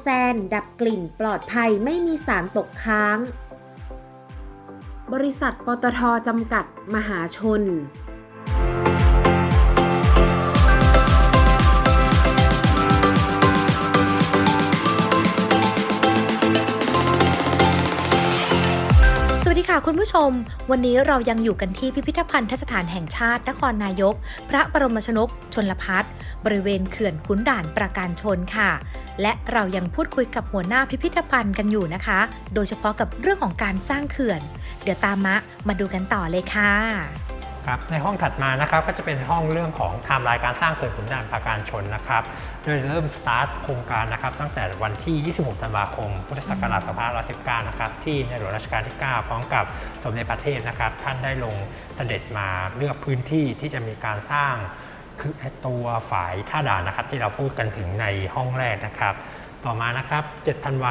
แซน ดับกลิ่นปลอดภัยไม่มีสารตกค้าง บริษัทปตทจำกัดมหาชน คุณผู้ชม วันนี้เรายังอยู่กันที่พิพิธภัณฑ์สถานแห่งชาตินครนายก พระบรมชนก ชนลพัฒน์บริเวณเขื่อนขุนด่านประการชนค่ะ และเรายังพูดคุยกับหัวหน้าพิพิธภัณฑ์กันอยู่นะคะ โดยเฉพาะกับเรื่องของการสร้างเขื่อน เดี๋ยวตามมะมาดูกันต่อเลยค่ะ ครับในห้องถัดมานะครับก็จะเป็นห้องเรื่องของไทม์ไลน์การสร้างเขื่อนขุนด่านปราการชนนะครับโดยเริ่มสตาร์ทโครงการนะครับตั้งแต่วันที่ 26 ธันวาคม พุทธศักราช 2519 นะครับที่ในหลวงรัชกาลที่ 9 พร้อมกับสมเด็จพระเทพนะครับท่านได้ลงเสด็จมาเลือกพื้นที่ที่จะมีการสร้างคือตัวฝ่ายท่าด่านนะครับที่เราพูดกันถึงในห้องแรกนะครับ ต่อมานะครับ7ธันวา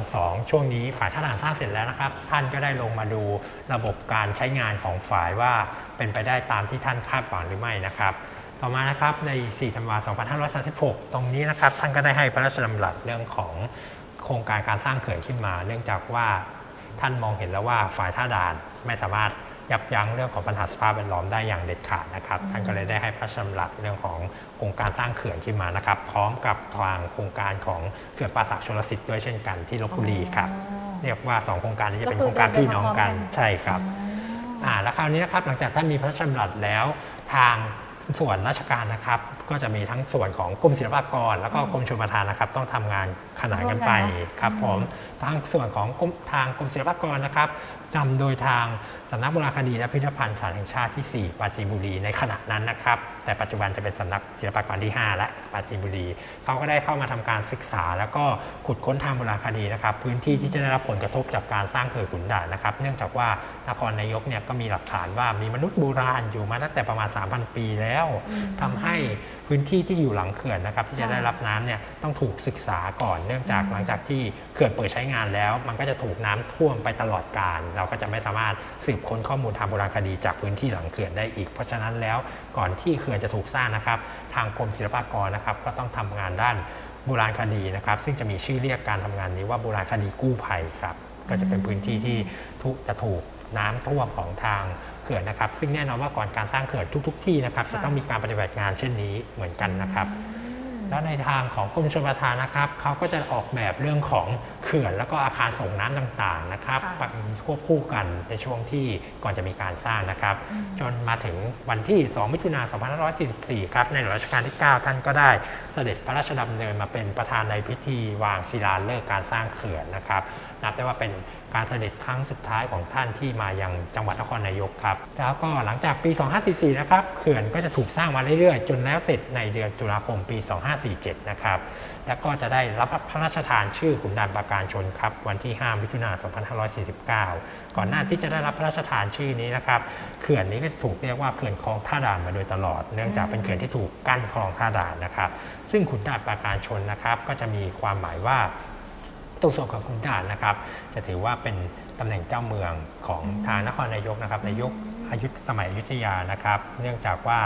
2522 ช่วงนี้ฝ่ายท่าด่านสร้างเสร็จแล้วนะครับ ท่านก็ได้ลงมาดูระบบการใช้งานของฝ่ายว่าเป็นไปได้ตามที่ท่านคาดหวังหรือไม่นะครับ ต่อมานะครับใน 4 ธันวา2536 ตรงนี้นะครับ ท่านก็ได้ให้พระราชดำรัสเรื่องของโครงการการสร้างเขื่อนขึ้นมา เนื่องจากว่าท่านมองเห็นแล้วว่าฝ่ายท่าด่านไม่สามารถ ยับยั้งเรื่องของปัญหาสภาพแวดล้อมได้อย่างเด็ดขาดนะครับ ท่านก็เลยได้ให้พระราชดำรัสเรื่องของโครงการสร้างเขื่อนขึ้นมานะครับ พร้อมกับทางโครงการของเขื่อนป่าสักชลสิทธิ์ด้วยเช่นกันที่ลบบุรีครับเรียกว่า 2 โครงการนี้จะเป็นโครงการพี่น้องกันใช่ครับอ่าแล้วคราวนี้นะครับหลังจากท่านมีพระราชดำรัสแล้วทางส่วนราชการนะครับก็จะมีทั้งส่วนของกรมศิลปากร แล้วก็กรมชลประทานนะครับ ต้องทำงานขนานกันไปครับผมทางส่วนของกรมทางกรมศิลปากรนะครับนำโดยทางสำนักโบราณคดีและพิพิธภัณฑ์สารแห่งชาติที่ 4ปราจีนบุรีในขณะนั้นนะครับ แต่ปัจจุบันจะเป็นสำนักศิลปากรที่ 5 และปราจีนบุรีเขาก็ได้เข้ามาทำการศึกษา แล้วก็ขุดค้นทางโบราณคดีนะครับ พื้นที่ที่จะได้รับผลกระทบจากการสร้างเขื่อนขุนด่านนะครับ เนื่องจากว่านครนายกเนี่ยก็มีหลักฐานว่ามีมนุษย์โบราณอยู่มาตั้งแต่ประมาณ 3,000 ปีแล้วทำให้พื้นที่ที่อยู่หลังเขื่อนนะครับที่จะได้รับน้ำเนี่ยต้องถูกศึกษาก่อนเนื่องจากหลังจากที่เขื่อนเปิดใช้งานแล้ว มันก็จะถูกน้ำท่วมไปตลอดกาลเราก็จะไม่สามารถสืบค้นข้อมูลทางโบราณคดีจากพื้นที่หลังเขื่อนได้อีก เพราะฉะนั้นแล้วก่อนที่เขื่อนจะถูกสร้างนะครับ ทางกรมศิลปากรนะครับก็ต้องทำงานด้านโบราณคดีนะครับ ซึ่งจะมีชื่อเรียกการทำงานนี้ว่าโบราณคดีกู้ภัยครับก็จะเป็นพื้นที่ที่ทุกจะถูกน้ำท่วมของทาง เขื่อนนะครับ ซึ่งแน่นอนว่าก่อนการสร้างเขื่อนทุก ๆ ที่นะครับ จะต้องมีการปฏิบัติงานเช่นนี้เหมือนกันนะครับ แล้วในทางของกรมชลประทานนะครับเขาก็จะออกแบบเรื่องของ เขื่อนแล้วก็อาคารส่งน้ำต่างๆนะครับค่ะควบคู่กันในช่วงที่ก่อนจะมีการสร้างนะครับ จนมาถึงวันที่ 2 มิถุนายน 2544 ครับในหลวงรัชกาลที่ 9 ท่านก็ได้เสด็จพระราชดำเนินมาเป็นประธานในพิธีวางศิลาฤกษ์การสร้างเขื่อนนะครับ นับได้ว่าเป็นการเสด็จครั้งสุดท้ายของท่านที่มายังจังหวัดนครนายกครับ แล้วก็หลังจากปี 2544 นะครับเขื่อนก็จะถูกสร้างมาเรื่อยๆ จนแล้วเสร็จในเดือนตุลาคมปี 2547 นะครับ แล้วก็จะได้รับพระราชทานชื่อขุนด่านปราการชนครับ วันที่ 5 มิถุนายน 2549 ก่อนหน้าที่จะได้รับพระราชทานชื่อนี้นะครับ เขื่อนนี้ก็ถูกเรียกว่าเขื่อนคลองท่าด่านมาโดยตลอด เนื่องจากเป็นเขื่อนที่ถูกกั้นคลองท่าด่านนะครับ ซึ่งขุนด่านปราการชนนะครับ ก็จะมีความหมายว่าตรงส่วนของขุนด่านนะครับ จะถือว่าเป็นตำแหน่งเจ้าเมืองของทางนครนายกนะครับในยุคอายุสมัยอยุธยานะครับ เนื่องจากว่า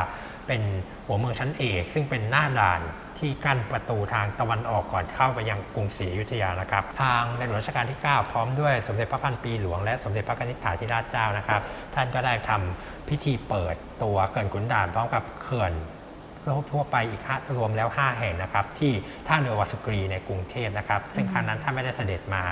เป็นหัวเมืองชั้นเอกซึ่งเป็นหน้าด่านที่กั้นประตูทางตะวันออกก่อนเข้าไปยังกรุงศรีอยุธยานะครับ ทางในหลวงรัชกาลที่ 9 พร้อมด้วยสมเด็จพระพันปีหลวงและสมเด็จพระกนิษฐาธิราชเจ้านะครับ ท่านก็ได้ทำพิธีเปิดตัวเขื่อนขุนด่านพร้อมกับเขื่อน ทั่วไปอีกห้ารวมแล้ว 5 แห่งนะครับ ที่ท่าเรือวัดสุกรีในกรุงเทพนะครับ ซึ่งครั้งนั้นท่านไม่ได้เสด็จมา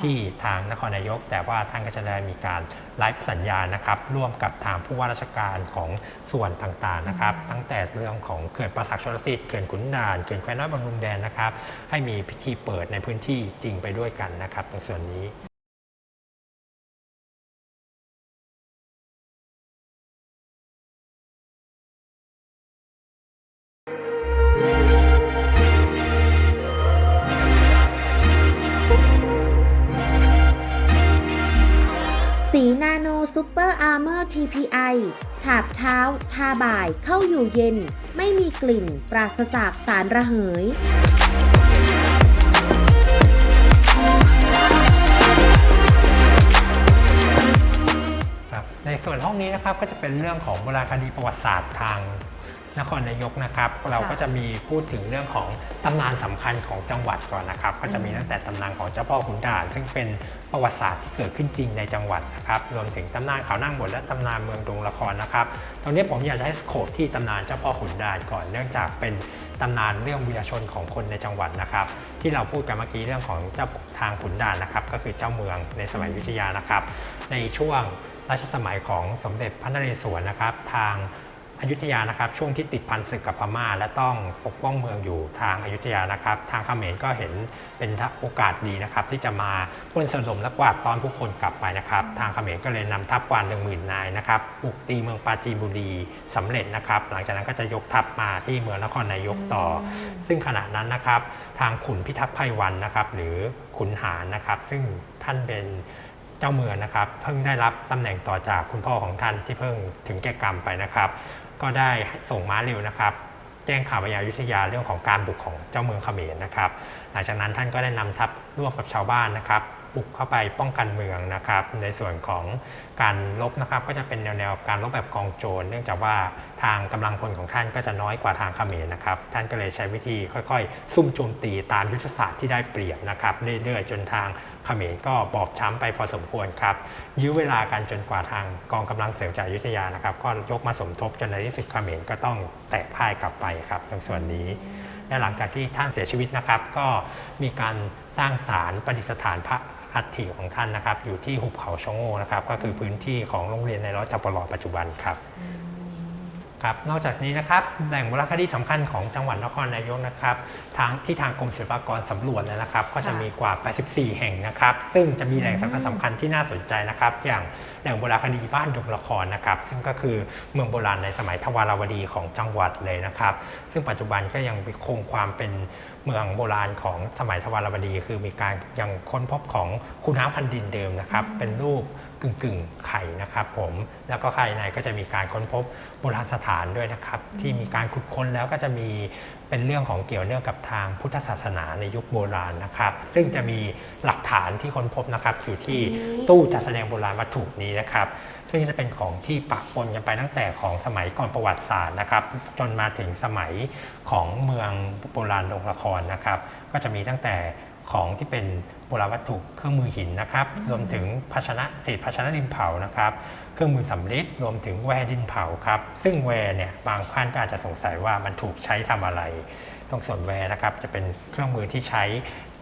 ที่ทางนครนายก แต่ว่าท่านก็จะได้มีการไลฟ์สัญญาณนะครับ ร่วมกับทางผู้ว่าราชการของส่วนต่างๆนะครับ ตั้งแต่เรื่องของเขื่อนประสักชลสิทธิ์เขื่อนขุนด่านเขื่อนแควน้อยบำรุงแดนนะครับ ให้มีพิธีเปิดในพื้นที่จริงไปด้วยกันนะครับในส่วนนี้ สีนาโนซูเปอร์อาร์เมอร์ TPI ฉาบเช้า ทาบ่ายเข้าอยู่เย็น ไม่มีกลิ่น ปราศจากสารระเหย ครับในส่วนห้องนี้นะครับก็จะเป็นเรื่องของโบราณคดีประวัติศาสตร์ทาง นครนายกนะครับ เราก็จะมีพูดถึงเรื่องของตำนานสำคัญของจังหวัดก่อนนะครับ ก็จะมีตั้งแต่ตำนานของเจ้าพ่อขุนด่าน ซึ่งเป็นประวัติศาสตร์ที่เกิดขึ้นจริงในจังหวัดนะครับ รวมถึงตำนานเขานั่งบนและตำนานเมืองดงละครนะครับ ตรงนี้ผมอยากจะให้สโคปที่ตำนานเจ้าพ่อขุนด่านก่อน เนื่องจากเป็นตำนานเรื่องวีรชนของคนในจังหวัดนะครับ ที่เราพูดกันเมื่อกี้เรื่องของเจ้าทางขุนด่านนะครับ ก็คือเจ้าเมืองในสมัยอยุธยานะครับ ในช่วงรัชสมัยของสมเด็จพระนเรศวรนะครับ ทาง อยุธยานะครับช่วงที่ติดพันศึกกับพม่า และต้องปกป้องเมืองอยู่ทางอายุธยานะครับ ทางเขมรก็เห็นเป็นโอกาสดีนะครับ ที่จะมาปล้นสะดมและกวาดตอนผู้คนกลับไปนะครับ ทางเขมรก็เลยนำทัพกวานหนึ่งหมื่นนายนะครับบุกตีเมืองปาจีนบุรีสำเร็จนะครับ หลังจากนั้นก็จะยกทัพมาที่เมืองนครนายกต่ออซึ่งขณะนั้นนะครับ ทางขุนพิทักษ์ไพวันนะครับ หรือขุนหารนะครับ ซึ่งท่านเป็น เจ้าเมืองนะครับ เพิ่งได้รับตำแหน่งต่อจากคุณพ่อของท่านที่เพิ่งถึงแก่กรรมไปนะครับ ก็ได้ส่งม้าเร็วนะครับแจ้งข่าวไปยังยุธยาเรื่องของการบุกของเจ้าเมืองเขมรนะครับ หลังจากนั้นท่านก็ได้นำทัพร่วมกับชาวบ้านนะครับ บุกเข้าไปป้องกันเมืองนะครับ ในส่วนของการรบนะครับ ก็จะเป็นแนวๆการรบแบบกองโจรเนื่องจากว่าทางกำลังพลของท่านก็จะน้อยกว่าทางเขมรนะครับ ท่านก็เลยใช้วิธีค่อยๆ ซุ่มโจมตีตามยุทธศาสตร์ที่ได้เปรียบนะครับเรื่อยๆ จนทางเขมรก็บอบช้ำไปพอสมควรครับ ยื้อเวลากันจนกว่าทางกองกำลังเสริมจากยุธยานะครับ ก็ยกมาสมทบจนในที่สุดเขมรก็ต้องแตกพ่ายกลับไปครับตรงส่วนนี้และหลังจากที่ท่านเสียชีวิตนะครับ ก็มีการสร้างศาลประดิษฐานพระ อัฐิของท่านนะครับ อยู่ที่หุบเขาชะโงนะครับ ก็คือพื้นที่ของโรงเรียนในร้อยจัปรอปัจจุบันครับครับนอกจากนี้นะครับแหล่งโบราณคดีสำคัญของจังหวัดนครนายกนะครับทางที่ทางกรมศิลปากรสำรวจแล้วนะครับ ก็จะมีกว่า 84 แห่งนะครับ ซึ่งจะมีแหล่งสำคัญสำคัญที่น่าสนใจนะครับ อย่างแหล่งโบราณคดีบ้านดงละครนะครับ ซึ่งก็คือเมืองโบราณในสมัยทวารวดีของจังหวัดเลยนะครับ ซึ่งปัจจุบันก็ยังคงความเป็นเมืองโบราณของสมัยทวารวดี คือมีการยังค้นพบของคูน้ำพันดินเดิมนะครับ เป็นรูปกึ่งกึ่งๆไข่นะครับผมแล้วก็ภายในก็จะมีการค้นพบโบราณสถานด้วยนะครับ ที่มีการขุดค้นแล้วก็จะมี เป็นเรื่องของเกี่ยวเนื่องกับทางพุทธศาสนาในยุคโบราณนะครับ ซึ่งจะมีหลักฐานที่ค้นพบนะครับ อยู่ที่ตู้จัดแสดงโบราณวัตถุนี้นะครับ ซึ่งจะเป็นของที่ปะปนกันไปตั้งแต่ของสมัยก่อนประวัติศาสตร์นะครับ จนมาถึงสมัยของเมืองโบราณโรงละครนะครับ ก็จะมีตั้งแต่ ของที่เป็นโบราณวัตถุเครื่องมือหินนะครับ รวมถึงภาชนะเศษภาชนะดินเผานะครับ เครื่องมือสำริดรวมถึงแวร์ดินเผาครับ ซึ่งแวร์เนี่ยบางท่านก็อาจจะสงสัยว่ามันถูกใช้ทำอะไร ตรงส่วนแวร์นะครับจะเป็นเครื่องมือที่ใช้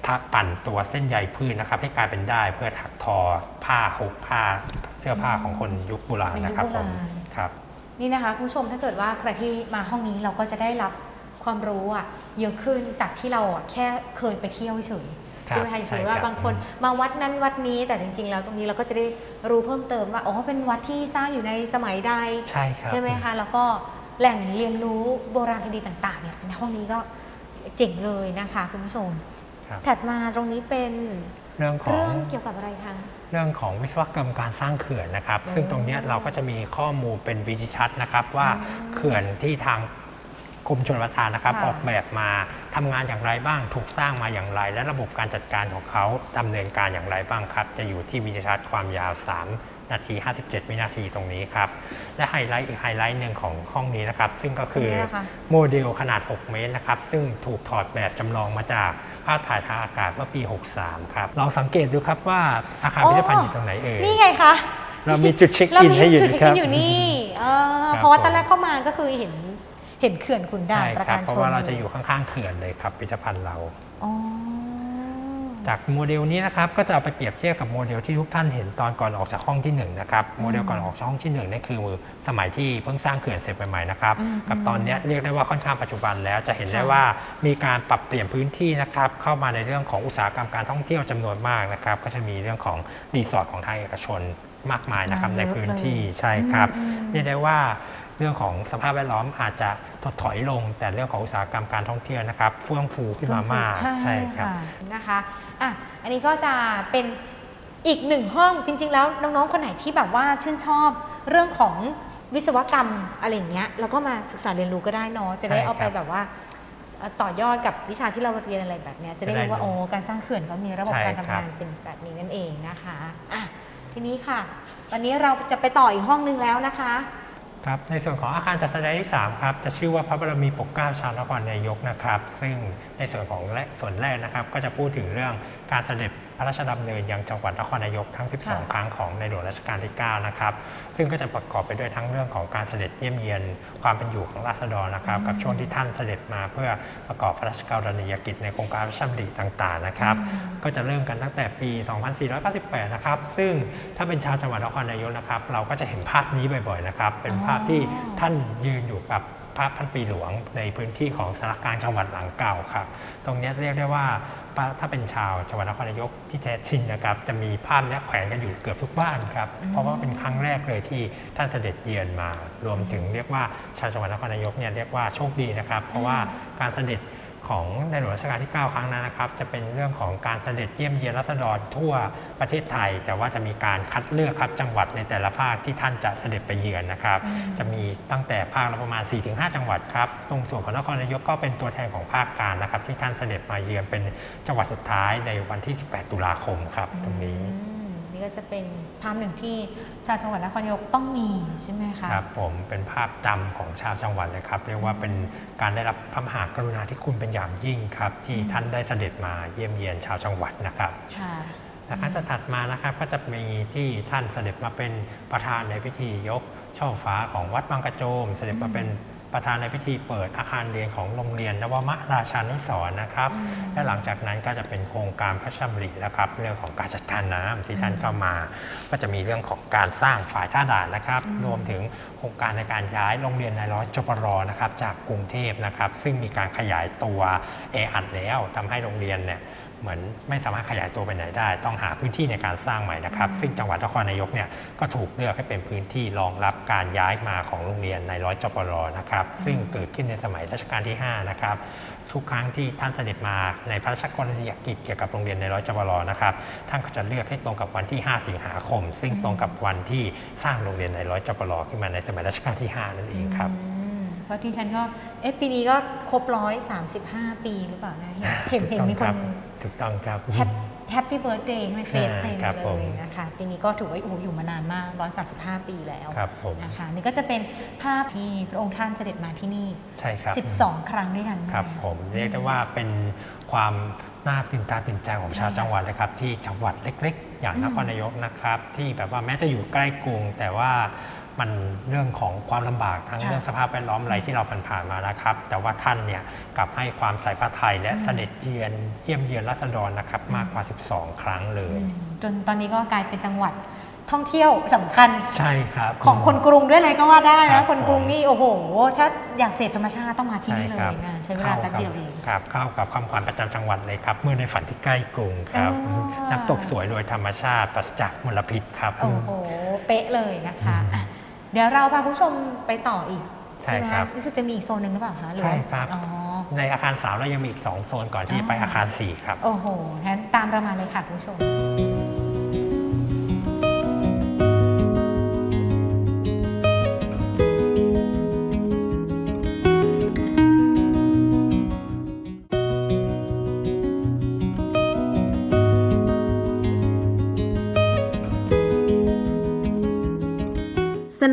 ทักปั่นตัวเส้นใยพืชนะครับ ให้กลายเป็นได้เพื่อถักทอผ้าหุบผ้าเสื้อผ้าของคนยุคโบราณนะครับผมครับนี่นะคะคุณผู้ชมถ้าเกิดว่าใครที่มาห้องนี้เราก็จะได้รับ ความรู้อะเยอะขึ้นจากที่เราอะแค่เคยไปเที่ยวเฉยครับใช่ไหมคะอย่างสมมติใช่ว่าครับบางคนอืมมาวัดนั้นวัดนี้แต่จริง ๆ แล้วตรงนี้เราก็จะได้รู้เพิ่มเติมว่าอ๋อเป็นวัดที่สร้างอยู่ในสมัยใดใช่ครับใช่ไหมคะแล้วก็แหล่งเรียนรู้โบราณคดีต่างๆเนี่ยในห้องนี้ก็เจ๋งเลยนะคะคุณผู้ชมครับถัดมาตรงนี้เป็นเรื่องขอเรื่องงเกี่ยวกับอะไรคะเรื่องของวิศวกรรมการสร้างเขื่อนนะครับอืมซึ่งตรงเนี้ยเราก็จะมีข้อมูลเป็นวิจิชัดนะครับว่าอืมเขื่อนที่ทางก รมชลประทานนะครับค่ะออกแบบมาทำงานอย่างไรบ้าง ถูกสร้างมาอย่างไร และระบบการจัดการของเขาดำเนินการอย่างไรบ้างครับ จะอยู่ที่วิจิชัดความยาว 3 นาที 57 วินาทีตรงนี้ครับ และไฮไลท์อีกไฮไลท์หนึ่งของห้องนี้นะครับ ซึ่งก็คือตรงนี้นะคะโมเดลขนาด 6 เมตรนะครับ ซึ่งถูกถอดแบบจำลองมาจากภาพถ่ายทางอากาศเมื่อปี 63 ครับลองสังเกตดูครับว่าอาคารพิพิธภัณฑ์อยู่ตรงไหนเอ่ยนี่ไงคะเรามีจุดเช็คเราอินมีให้อยู่จุดเช็คครัอิบนอยู่นี่เออครับเพราะว่าผมตอนแรกเข้ามาก็คือเห็น เห็นเขื่อนขุนด่านใช่ประครักาบรชนเพราะว่าเราจะอยู่ข้างๆเขื่อนเลยครับพิพิธภัณฑ์เรา อ๋อ จากโมเดลนี้นะครับก็จะเอาไปเปรียบเทียบกับโมเดลที่ทุกท่านเห็นตอนก่อนออกจากห้องที่1นงนะครับโมเดลก่อนออกจากห้องที่1นี่คือสมัยที่เพิ่งสร้างเขื่อนเสร็จใหม่ๆนะครับอืมกับตอนเนี้ยเรียกได้ว่าค่อนข้างปัจจุบันแล้วจะเห็นได้ค่ะว่ามีการปรับเปลี่ยนพื้นที่นะครับเข้ามาในเรื่องของอุตสาหกรรมการท่องเที่ยวจำนวนมากนะครับก็จะมีเรื่องของรีสอร์ทของทางเอกชนมากมายนะครับมาเยในอะพื้นที่เลยใช่ครับอืม เรียกได้ว่า เรื่องของสภาพแวดล้อมอาจจะถดถอยลง แต่เรื่องของอุตสาหกรรมการท่องเที่ยวนะครับเฟื่องฟูขึ้นมามากใช่ครับค่ะนะคะอะอันนี้ก็จะเป็นอีกหนึ่งห้องจริง ๆ แล้วน้องๆคนไหนที่แบบว่าชื่นชอบเรื่องของวิศวกรรมอะไรอย่างเงี้ยแล้วก็มาศึกษาเรียนรู้ก็ได้เนาะจะได้ใช่เอาไปครับแบบว่าเอ่อต่อยอดกับวิชาที่เราเรียนอะไรแบบเนี้ยจะได้จะได้รู้ว่ารู้โอ้การสร้างเขื่อนก็มีระบบใช่การทำครับงานเป็นแบบนี้นั่นเองนะคะอะทีนี้ค่ะ วันนี้เราจะไปต่ออีกห้องนึงแล้วนะคะ ครับในส่วนของอาคารจัดแสดงที่3ครับจะชื่อว่าพระบรมีปกเกล้าชาวนครนายกนะครับ ซึ่งในส่วนของและส่วนแรกนะครับ ก็จะพูดถึงเรื่องการเสด็จ ระราชดำเนินยังจังหวัดนครนายกทั้ง 12ค่ะครั้งของในหลวงรัชกาลที่ 9 นะครับ ซึ่งก็จะประกอบไปด้วยทั้งเรื่องของการเสด็จเยี่ยมเยียนความเป็นอยู่ของราษฎรนะครับ กับช่วงที่ท่านเสด็จมาเพื่อประกอบพระราชกรณียกิจในโครงการพระราชดำริต่างๆนะครับ ก็จะเริ่มกันตั้งแต่ปี 2498 นะครับ ซึ่งถ้าเป็นชาวจังหวัดนครนายกนะครับ เราก็จะเห็นภาพนี้บ่อยๆนะครับ เป็นภาพที่ท่านยืนอยู่กับ พระพันปีหลวงในพื้นที่ของสารกลางจังหวัดหลังเก่าครับ ตรงเนี้ยเรียกได้ว่าถ้าเป็นชาวจังหวัดนครนายกที่แท้จริงนะครับ จะมีภาพเนี้ยแขวนกันอยู่เกือบทุกบ้านครับ เพราะว่าเป็นครั้งแรกเลยที่ท่านเสด็จเยือนมา รวมถึงเรียกว่าชาวจังหวัดนครนายกเนี่ยเรียกว่าโชคดีนะครับ เพราะว่าการเสด็จ ของในหลวงรัชกาลที่ 9 ครั้งนั้นนะครับ จะเป็นเรื่องของการเสด็จเยี่ยมเยียนรัษฎรทั่วประเทศไทย แต่ว่าจะมีการคัดเลือกครับจังหวัดในแต่ละภาคที่ท่านจะเสด็จไปเยือนนะครับอืมจะมีตั้งแต่ภาคละประมาณ 4-5 จังหวัดครับตรงส่วนของนครนายกก็เป็นตัวแทนของภาคกลางนะครับ ที่ท่านเสด็จมาเยือนเป็นจังหวัดสุดท้ายในวันที่ 18 ตุลาคมครับตรงนี้อืม นี่ก็จะเป็นภาพหนึ่งที่ชาวจังหวัดนครนายกต้องมีใช่ไหมคะ ครับผมเป็นภาพจำของชาวจังหวัดเลยครับ เรียกว่าเป็นการได้รับพระมหากรุณาธิคุณเป็นอย่างยิ่งครับ ที่ท่านได้เสด็จมาเยี่ยมเยียนชาวจังหวัดนะครับค่ะนะครับจะถัดมานะครับก็จะมีที่ท่านเสด็จมาเป็นประธานในพิธียกช่อฟ้าของวัดบางกระโจม เสด็จมาเป็น ประธานในพิธีเปิดอาคารเรียนของโรงเรียนนวมราชานุสรณ์นะครับอืมและหลังจากนั้นก็จะเป็นโครงการพระชำริแล้วครับเรื่องของการจัดการน้ำที่ท่านเข้ามา ก็จะมีเรื่องของการสร้างฝ่ายท่าด่านนะครับอืมรวมถึงโครงการในการย้ายโรงเรียนในร้อยจปรนะครับจากกรุงเทพนะครับ ซึ่งมีการขยายตัวแออัดแล้วทำให้โรงเรียนเนี่ย เหมือนไม่สามารถขยายตัวไปไหนได้ ต้องหาพื้นที่ในการสร้างใหม่นะครับ ซึ่งจังหวัดนครนายกเนี่ยก็ถูกเลือกให้เป็นพื้นที่รองรับการย้ายมาของโรงเรียนในร้อยจปรนะครับ ซึ่งเกิดขึ้นในสมัยรัชกาลที่ 5 นะครับ ทุกครั้งที่ท่านเสด็จมาในพระราชกรณียกิจเกี่ยวกับโรงเรียนในร้อยจปรนะครับ ท่านก็จะเลือกให้ตรงกับวันที่ 5 สิงหาคม ซึ่งตรงกับวันที่สร้างโรงเรียนในร้อยจปรขึ้นมาในสมัยรัชกาลที่ 5 นั่นเองครับอืมเพราะที่ฉันก็ เอ๊ะ ปีนี้ก็ครบร้อยสามสิบห้าปีหรือเปล่านะ เห็นเห็นเห็นมีคน ถูกต้องครับ แฮปปี้เบิร์ดเดย์ในเฟซอ่าเต็มครับเลผมยนะคะปีนี้ก็ถือว่าโอ้โหอยู่มานานมาก 135 ปีแล้วครับผมนะคะนี่ก็จะเป็นภาพที่พระองค์ท่านเสด็จมาที่นี่ ใช่ครับ 12 ครั้งด้วยกันครับใช่ไหผมเรียกได้ว่าเป็นความน่าตื่นตาตื่นใจของชาวจังหวัดเลยครับที่จังหวัดเล็ก ๆ อย่างอืมนครนายกนะครับ ที่แบบว่าแม้จะอยู่ใกล้กรุง แต่ว่า มันเรื่องของความลำบากทั้งค่ะเรื่องสภาพแวดล้อมอะไรที่เราผ่านๆมานะครับ แต่ว่าท่านเนี่ยกลับให้ความใส่พระไทยและอืมเสด็จเยือนเยี่ยมเยือนรัษฎรนะครับมากกว่า 12 ครั้งเลอืยมจนตอนนี้ก็กลายเป็นจังหวัดท่องเที่ยวสำคัญใช่ครับของคนกรุงด้วยเลยก็ว่าได้ครันะบคนกรุงผมนี่โอ้โห ถ้าอยากเสพธรรมชาติต้องมาที่นี่เลครัยนะใช้เวลาแป๊บเดียวเองครับเข้ากับความฝันประจำจังหวัดเลยครับ เมื่อในฝันที่ใกล้กรุงครับอ๋อน้ำตกสวยโดยธรรมชาติปราศจากมลพิษครับโอ้โหเป๊ะเลยนะคะอืมอะ เดี๋ยวเราพาคุณผู้ชมไปต่ออีกใช่ไหมครับรู้สึกจะมีอีกโซนหนึ่งหรือเปล่าคะหอว่าใช่ครับ อ๋อ ในอาคารสาวเรายังมีอีก 2 โซนก่อนที่จะไปอ่าอาคาร 4 ครับ โอ้โหงั้นตามเรามาเลยค่ะคุณผู้ชม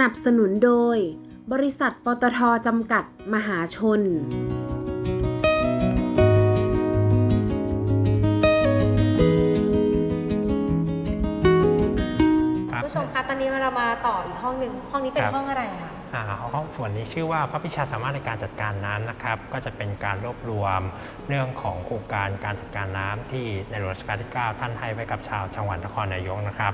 นับสนุนโดย บริษัทปตทจำกัดมหาชน ครับคุณผู้ชมคะตอนนี้เรามาต่ออีกห้องหนึ่งห้องนี้เป็นครับ ห้องอะไรคะอ่าห้อง ส่วนนี้ชื่อว่าพระพิชาสามารถในการจัดการน้ำนะครับ ก็จะเป็นการรวบรวมเรื่องของโครงการการจัดการน้ำที่ในหลวงรัชกาลที่ 9 ท่านให้ไว้กับชาวจังหวัดนครนายกนะครับ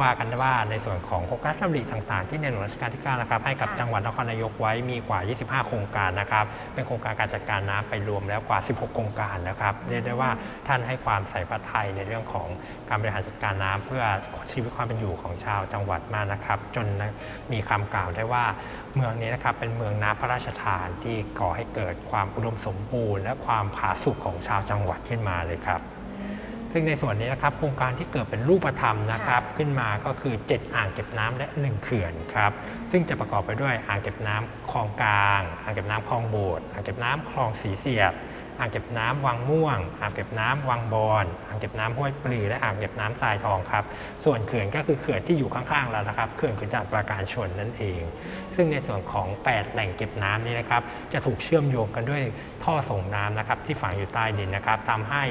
ว่ากันว่าในส่วนของโครงการดำริต่างๆ ที่ในหลวงรัชกาลที่ 9 นะครับ ให้กับจังหวัดนครนายกไว้มีกว่า 25 โครงการนะครับ เป็นโครงการการจัดการน้ำไปรวมแล้วกว่า 16 โครงการแล้วครับ เรียกได้ว่าท่านให้ความใส่พระไทยในเรื่องของการบริหารจัดการน้ำเพื่อชีวิตความเป็นอยู่ของชาวจังหวัดมากนะครับ จนมีคำกล่าวได้ว่าเมืองนี้นะครับเป็นเมืองน้ำพระราชทานที่ก่อให้เกิดความอุดมสมบูรณ์ และความผาสุกของชาวจังหวัดขึ้นมาเลยครับ ซึ่งในส่วนนี้นะครับโครงการที่เกิดเป็นรูปธรรมนะครับ ขึ้นมาก็คือ 7 อ่างเก็บน้ำและ 1 เขื่อนครับ ซึ่งจะประกอบไปด้วยอ่างเก็บน้ำคลองกลาง อ่างเก็บน้ำคลองโบสถ์อ่างเก็บน้ำคลองสีเสียบ อ่างเก็บน้ำวังม่วง อ่างเก็บน้ำวังบอนอ่างเก็บน้ำห้วยปลือและอ่างเก็บน้ำทรายทองครับ ส่วนเขื่อนก็คือเขื่อนที่อยู่ข้างๆเรานะครับเขื่อนขุนด่านปราการชนนั่นเอง ซึ่งในส่วนของ 8 แหล่งเก็บน้ำนี้นะครับ จะถูกเชื่อมโยงกันด้วยท่อส่งน้ำนะครับ ที่ฝังอยู่ใต้ดินนะครับทำให้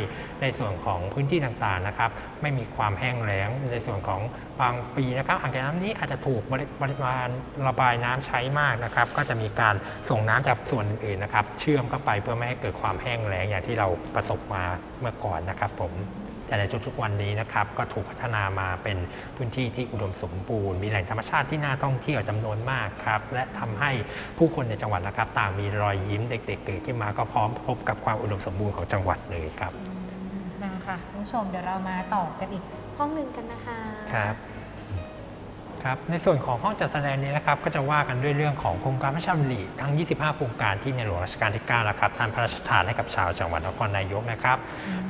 ในส่วนของพื้นที่ต่างๆนะครับ ไม่มีความแห้งแล้งในส่วนของบางปีนะครับอ่างเก็บน้ำนี้อาจจะถูกปริมาณระบายน้ำใช้มากนะครับ ก็จะมีการส่งน้ำจากส่วนอื่นนะครับ เชื่อมเข้าไปเพื่อไม่ให้เกิดความแห้งแล้งอย่างที่เราประสบมาเมื่อก่อนนะครับผมแต่ในทุกๆวันนี้นะครับก็ถูกพัฒนามาเป็นพื้นที่ที่อุดมสมบูรณ์ มีแหล่งธรรมชาติที่น่าท่องเที่ยวจำนวนมากครับ และทำให้ผู้คนในจังหวัดนะครับ ต่างมีรอยยิ้มเด็กๆเกิดขึ้นมาก็พร้อมพบกับความอุดมสมบูรณ์ของจังหวัดเลยครับมาค่ะคุณผู้ชมเดี๋ยวเรามาต่อกันอีกห้องหนึ่งกันนะคะครับ ครับในส่วนของห้องจัดแสดงนี้นะครับก็จะว่ากันด้วยเรื่องของโครงการพระราชดำริทั้ง 25 โครงการที่ในหลวงรัชกาลที่9นะครับท่านพระราชทานให้กับชาวจังหวัดนครนายกนะครับ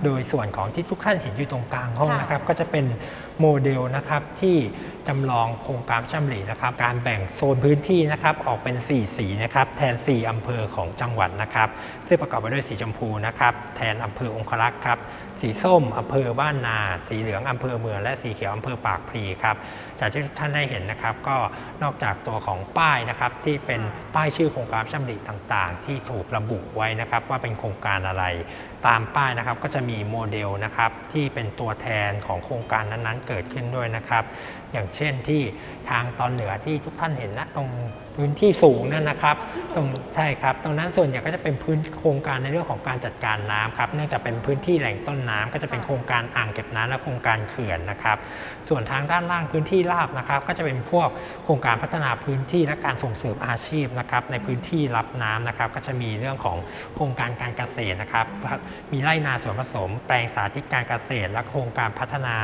โดยส่วนของที่ทุกท่านเห็นอยู่ตรงกลางห้องค่ะนะครับก็จะเป็นโมเดลนะครับที่จำลองโครงการชดำรินะครับ การแบ่งโซนพื้นที่นะครับออกเป็น 4 สีนะครับแทน 4 อำเภอของจังหวัดนะครับ ซึ่งประกอบไปด้วยสีชมพูนะครับแทนอำเภอองครักษ์ครับสีส้มอำเภอบ้านนา สีเหลืองอำเภอเมืองและสีเขียวอำเภอปากพลีครับจากที่ทุกท่านได้เห็นนะครับก็นอกจากตัวของป้ายนะครับที่เป็นป้ายชื่อโครงการชดำริต่างๆ ที่ถูกระบุไว้นะครับว่าเป็นโครงการอะไร ตามป้ายนะครับก็จะมีโมเดลนะครับที่เป็นตัวแทนของโครงการนั้นๆ เกิดขึ้นด้วยนะครับ อย่างเช่นที่ทางตอนเหนือที่ทุกท่านเห็นนะตรงพื้นที่สูงนั่นนะครับ ตรงใช่ครับ ตรงนั้นส่วนใหญ่ก็จะเป็นพื้นโครงการในเรื่องของการจัดการน้ำครับ เนื่องจากเป็นพื้นที่แหล่งต้นน้ำก็จะเป็นโครงการอ่างเก็บน้ำและโครงการเขื่อนนะครับ ส่วนทางด้านล่างพื้นที่ราบนะครับ ก็จะเป็นพวกโครงการพัฒนาพื้นที่และการส่งเสริมอาชีพนะครับในพื้นที่รับน้ำนะครับ ก็จะมีเรื่องของโครงการการเกษตรนะครับ มีไร่นาสวนผสม แปลงสาธิตการเกษตร และโครงการพัฒนา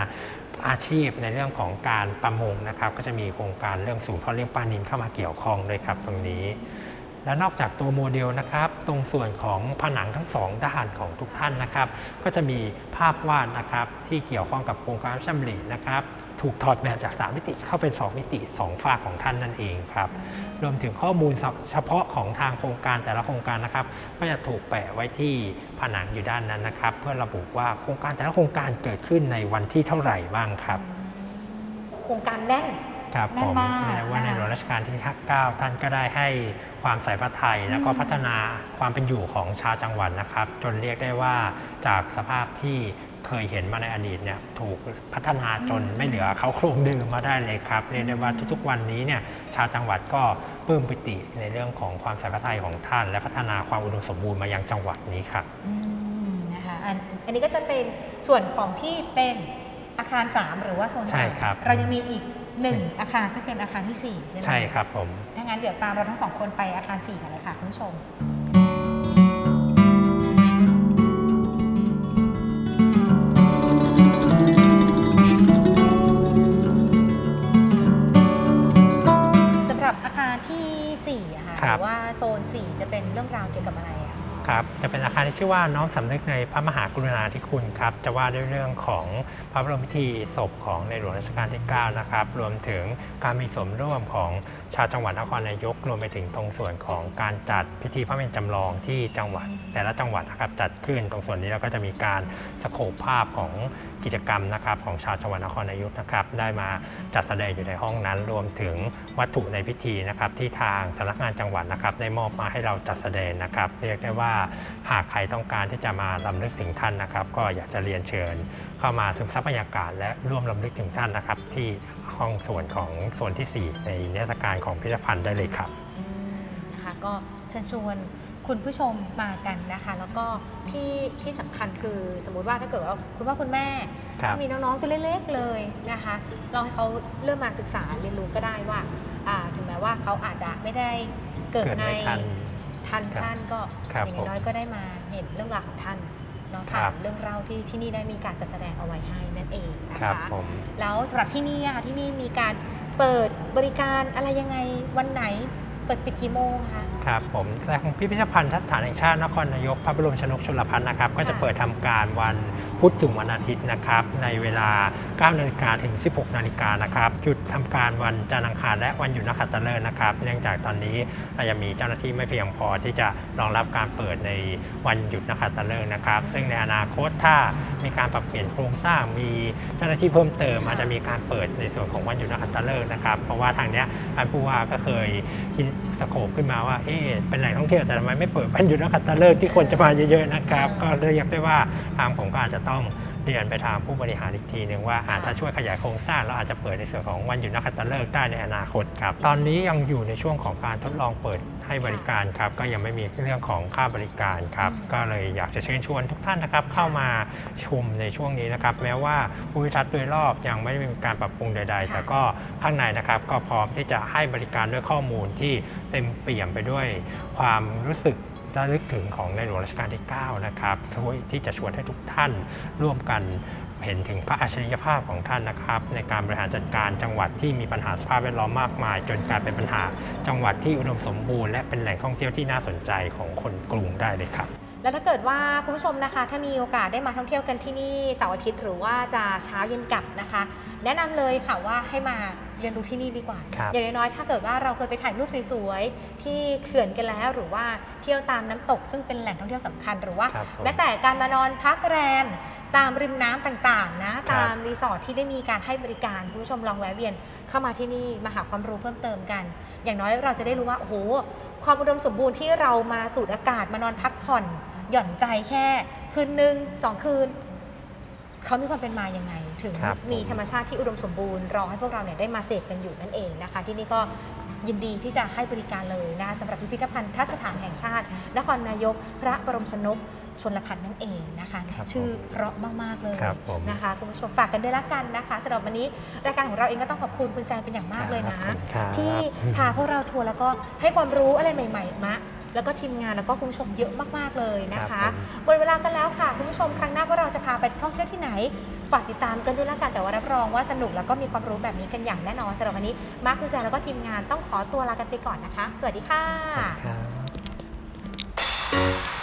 อาชีพในเรื่องของการประมงนะครับ ก็จะมีโครงการเรื่องศูนย์เพาะเลี้ยงปลานิลเข้ามาเกี่ยวข้องด้วยครับตรงนี้ และนอกจากตัวโมเดลนะครับ ตรงส่วนของผนังทั้งสองด้านของทุกท่านนะครับ ก็จะมีภาพวาดนะครับที่เกี่ยวข้องกับโครงการชัมลีนะครับ ถูกถอดแบบจาก 3 มิติเข้าเป็น 2 มิติ 2ฝ้าของท่านนั่นเองครับรวมถึงข้อมูลเฉพาะของทางโครงการแต่ละโครงการนะครับ ก็จะถูกแปะไว้ที่ผนังอยู่ด้านนั้นนะครับ เพื่อระบุว่าโครงการแต่ละโครงการเกิดขึ้นในวันที่เท่าไหร่บ้างครับ โครงการแน่นครับแน่ผนมมากและว่าในนะคะหลวงรัชกาลที่ 9 ท่านก็ได้ให้ความใส่พระไทยแล้วก็พัฒนาความเป็นอยู่ของชาวจังหวัดนะครับ จนเรียกได้ว่าจากสภาพที่ เคยเห็นมาในอดีตเนี่ยถูกพัฒนาจนไม่เหลือเขาโครงเดิมมาได้เลยครับเรียกได้ว่าทุกๆวันนี้เนี่ยชาวจังหวัดก็ปลื้มปิติในเรื่องของความใส่พระไทยของท่าน และพัฒนาความอุดมสมบูรณ์มายังจังหวัดนี้ครับอืมนะคะอันอันนี้ก็จะเป็นส่วนของที่เป็นอาคาร 3 หรือว่าโซนใช่สามครับเรายังมีอีกหนึ่งอาคารซึ่งเป็นอาคารที่ 4 ใช่ไหมใช่ครับผมถ้างั้นเดี๋ยวตามเราทั้งสองคนไปอาคาร4กันเลยค่ะคุณผู้ชมาคารที่ชื่อว่าน้อมสำนึกในพระมหากรุณาธิคุณครับจะว่าด้วยเรื่องของพระบรมพิธีศพของในหลวงรัชกาลที่ 9 นะครับ รวมถึงการมีส่วนร่วมของชาวจังหวัดนครนายก รวมไปถึงตรงส่วนของการจัดพิธีพระเมรุจำลองที่จังหวัด แต่ละจังหวัดนะครับจัดขึ้นตรงส่วนนี้เราก็จะมีการสโคปภาพของ กิจกรรมนะครับของชาวจังหวัดนครนายกนะครับได้มาจัดแสดงอยู่ในห้องนั้น รวมถึงวัตถุในพิธีนะครับที่ทางสำนักงานจังหวัดนะครับได้มอบมาให้เราจัดแสดงนะครับเรียกได้ว่าหากใครต้องการที่จะมาลำลึกถึงท่านนะครับ ก็อยากจะเรียนเชิญ เข้ามาซึมซับบรรยากาศและร่วมลำลึกถึงท่านนะครับ ที่ห้องส่วนของโซนที่ 4 ในนิทรรศการของพิพิธภัณฑ์ได้เลยครับ นะคะก็เชิญชวน คุณผู้ชมมากันนะคะ แล้วก็ที่ที่สำคัญคือสมมุติว่าถ้าเกิดว่าคุณพ่อคุณแม่ครับมีน้องๆตัวเล็กๆเลยนะคะลองให้เขาเริ่มมาศึกษาเรียนรู้ก็ได้ว่าอ่าถึงแม้ว่าเขาอาจจะไม่ได้เกิดเกิดในไม่ทัน ทันครับท่านก็ครับอย่างน้อยๆก็ได้มาเห็นเรื่องราวของท่านเนาะครัผ่าบนเรื่องราวที่ที่นี่ได้มีการจัดแสดงเอาไว้ให้นั่นเองนะครัคะ บผม แล้วสำหรับที่นี่อะค่ะที่นี่มีการเปิดบริการอะไรยังไงวันไหน เปิดปิดกี่โมงคะครับผมแต่ของพิพิธภัณฑ์สถานแห่งชาตินครนายกพระบรมชนกชลพันธ์นะครับ ก็จะเปิดทำการวัน พุธถึงวันอาทิตย์นะครับ ในเวลา 9 นาฬิกาถึง 16 นาฬิกานะครับหยุดทำการวันจันทร์อังคารและวันหยุดนักขัตฤกษ์นะครับ เนื่องจากตอนนี้เรายังมีเจ้าหน้าที่ไม่เพียงพอที่จะรองรับการเปิดในวันหยุดนักขัตฤกษ์นะครับ ซึ่งในอนาคตถ้ามีการปรับเปลี่ยนโครงสร้างมีเจ้าหน้าที่เพิ่มเติมอาจจะมีการเปิดในส่วนของวันหยุดนักขัตฤกษ์นะครับ เพราะว่าทางเนี้ยท่านผู้ว่าก็เคยคิดสโคปขึ้นมาว่าเอ๊ะเป็นแหล่งท่องเที่ยวแต่ทำไมไม่เปิดวันหยุดนักขัตฤกษ์ที่คนจะมาเยอะๆนะครับ ก็เรียกได้ว่าทางผมก็อาจจะต้องเรียนไปทางผู้บริหารอีกทีหนึ่งว่าอาจจะช่วยขยายโครงสร้างเราอาจจะเปิดในส่วนของวันหยุดนักขัตฤกษ์ได้ในอนาคตครับ ตอนนี้ยังอยู่ในช่วงของการทดลองเปิดให้บริการครับ ก็ยังไม่มีเรื่องของค่าบริการครับ ก็เลยอยากจะเชิญชวนทุกท่านนะครับ เข้ามาชมในช่วงนี้นะครับ แม้ว่าภูมิทัศน์โดยรอบยังไม่ได้มีการปรับปรุงใด ๆ แต่ก็ข้างในนะครับก็พร้อมที่จะให้บริการด้วยข้อมูลที่เต็มเปี่ยมไปด้วยความรู้สึก ระลึกถึงของในหลวงรัชกาลที่ 9 นะครับช่วยที่จะชวนให้ทุกท่านร่วมกันเห็นถึงพระอัจฉริยภาพของท่านนะครับ ในการบริหารจัดการจังหวัดที่มีปัญหาสภาพแวดล้อมมากมาย จนกลายเป็นปัญหาจังหวัดที่อุดมสมบูรณ์และเป็นแหล่งท่องเที่ยวที่น่าสนใจของคนกรุงได้เลยครับ แล้วถ้าเกิดว่าคุณผู้ชมนะคะ ถ้ามีโอกาสได้มาท่องเที่ยวกันที่นี่เสาร์อาทิตย์หรือว่าจะเช้าเย็นกลับนะคะ แนะนำเลยค่ะว่าให้มาเรียนรู้ที่นี่ดีกว่าครับอย่างน้อยๆถ้าเกิดว่าเราเคยไปถ่ายรูปสวยๆที่เขื่อนกันแล้ว หรือว่าเที่ยวตามน้ำตก ซึ่งเป็นแหล่งท่องเที่ยวสำคัญหรือว่าครับผมแม้แต่การมานอนพักแรมตามริมน้ำต่างๆนะครับตามรีสอร์ทที่ได้มีการให้บริการคุณผู้ชมลองแวะเวียนเข้ามาที่นี่มาหาความรู้เพิ่มเติมกัน อย่างน้อยเราจะได้รู้ว่าโอ้โห ความอุดมสมบูรณ์ที่เรามาสูดอากาศมานอนพักผ่อน หย่อนใจแค่คืนหนึ่งสองคืนเขามีความเป็นมายังไง ถึงครับผมมีธรรมชาติที่อุดมสมบูรณ์รอให้พวกเราเนี่ยได้มาเสพกันอยู่นั่นเองนะคะ ที่นี่ก็ยินดีที่จะให้บริการเลยนะคะสำหรับพิพิธภัณฑ์ทัศถานแห่งชาติ นครนายก พระบรมชนก ชนลพันธ์นั่นเองนะคะครับผมชื่อเพราะมากๆเลยครับผม นะคะคุณผู้ชมฝากกันด้วยละกันนะคะสำหรับวันนี้รายการของเราเองก็ต้องขอบคุณคุณแซนเป็นอย่างมากเลยนะขอบคุณครับที่พาพวกเราทัวร์แล้วก็ให้ความรู้อะไรใหม่ ๆมาแล้วก็ทีมงานแล้วก็คุณผู้ชมเยอะมากๆเลยนะครัคะบผม หมดเวลากันแล้วค่ะ คุณผู้ชมครั้งหน้าพวกเราจะพาไปท่องเที่ยวที่ไหน ฝากติดตามกันด้วยละกันแต่ว่ารับรองว่าสนุกแล้วก็มีความรู้แบบนี้กันอย่างแน่นอนสำหรับวันนี้มาร์คคุณแซนแล้วก็ทีมงานต้องขอตัวลากันไปก่อนนะคะ สวัสดีค่ะ ครับ